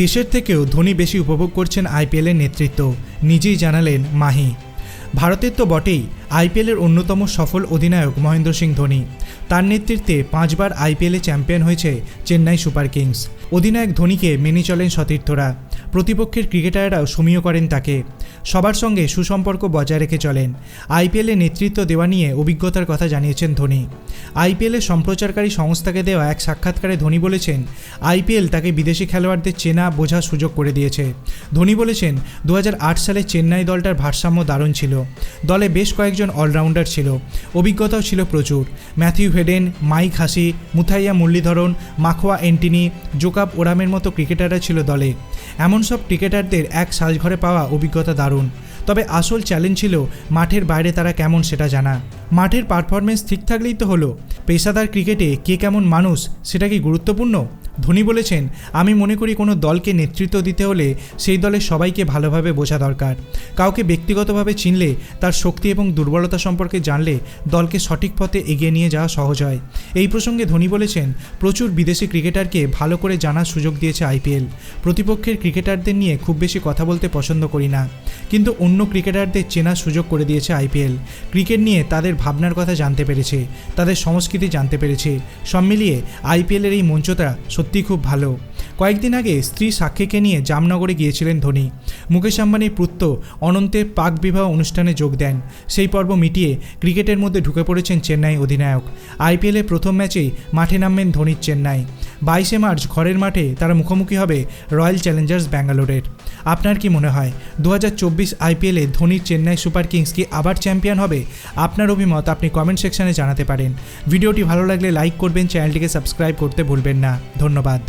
দেশের থেকেও ধোনি বেশি উপভোগ করছেন আইপিএলের নেতৃত্ব, নিজেই জানালেন মাহি। ভারতের তো বটেই আইপিএলের অন্যতম সফল অধিনায়ক মহেন্দ্র সিং ধোনি। তার নেতৃত্বে পাঁচবার আইপিএলে চ্যাম্পিয়ন হয়েছে চেন্নাই সুপার কিংস। অধিনায়ক ধোনিকে মেনে চলেন সতীর্থরা। প্রতিপক্ষের ক্রিকেটাররাও সমীহ করেন তাকে। সবার সঙ্গে সুসম্পর্ক বজায় রেখে চলেন। আইপিএলে নেতৃত্ব দেওয়া নিয়ে অভিজ্ঞতার কথা জানিয়েছেন ধোনি। আইপিএলের সম্প্রচারকারী সংস্থাকে দেওয়া এক সাক্ষাৎকারে ধোনি বলেছেন, আইপিএল তাকে বিদেশি খেলোয়াড়দের চেনা বোঝার সুযোগ করে দিয়েছে। ধোনি বলেছেন দু হাজার আট সালে চেন্নাই দলটার ভারসাম্য দারুণ ছিল। দলে বেশ কয়েকজন অলরাউন্ডার ছিল। অভিজ্ঞতাও ছিল প্রচুর। ম্যাথিউ হেডেন, মাইক হাসি, মুথাইয়া মুরলীধরন, মাখোয়া এন্টিনি, জোকাব ওরামের মতো ক্রিকেটাররা ছিল দলে। এমন সব ক্রিকেটারদের এক সাজঘরে পাওয়া অভিজ্ঞতা দারুণ। তবে আসল চ্যালেঞ্জ ছিল মাঠের বাইরে তারা কেমন সেটা জানা। মাঠের পারফরমেন্স ঠিক থাকলেই তো হলো। পেশাদার ক্রিকেটে কে কেমন মানুষ, সেটা কি গুরুত্বপূর্ণ? ধোনি বলেছেন, আমি মনে করি কোনো দলকে নেতৃত্ব দিতে হলে সেই দলের সবাইকে ভালোভাবে বোঝা দরকার। কাউকে ব্যক্তিগতভাবে চিনলে, তার শক্তি এবং দুর্বলতা সম্পর্কে জানলে দলকে সঠিক পথে এগিয়ে নিয়ে যাওয়া সহজ হয়। এই প্রসঙ্গে ধোনি বলেছেন, প্রচুর বিদেশি ক্রিকেটারকে ভালো করে জানার সুযোগ দিয়েছে আইপিএল প্রতিপক্ষের ক্রিকেটারদের নিয়ে খুব বেশি কথা বলতে পছন্দ করি না। কিন্তু অন্য ক্রিকেটারদের চেনার সুযোগ করে দিয়েছে আইপিএল। ক্রিকেট নিয়ে তাদের ভাবনার কথা জানতে পেরেছে, তাদের সংস্কৃতি জানতে পেরেছে। সব মিলিয়ে আইপিএলের এই মঞ্চটা সত্যিই খুব ভালো। কয়েকদিন আগে স্ত্রী সাক্ষীকে নিয়ে জামনগরে গিয়েছিলেন ধোনি। মুকেশ আম্বানির পুত্র অনন্তের পাক বিবাহ অনুষ্ঠানে যোগ দেন। সেই পর্ব মিটিয়ে ক্রিকেটের মধ্যে ঢুকে পড়েছেন চেন্নাই অধিনায়ক। আইপিএলের প্রথম ম্যাচেই মাঠে নামবেন ধোনির চেন্নাই। বাইশে মার্চ ঘরের মাঠে তারা মুখোমুখি হবে রয়্যাল চ্যালেঞ্জার্স ব্যাঙ্গালোরের। আপনার কি মনে হয় দু হাজার চব্বিশ আইপিএলে ধোনির চেন্নাই সুপার কিংস কি আবার চ্যাম্পিয়ন হবে? আপনার অভিমত আপনি কমেন্ট সেকশনে জানাতে পারেন। ভিডিওটি ভালো লাগলে লাইক করবেন, চ্যানেলটিকে সাবস্ক্রাইব করতে ভুলবেন না। ধন্যবাদ।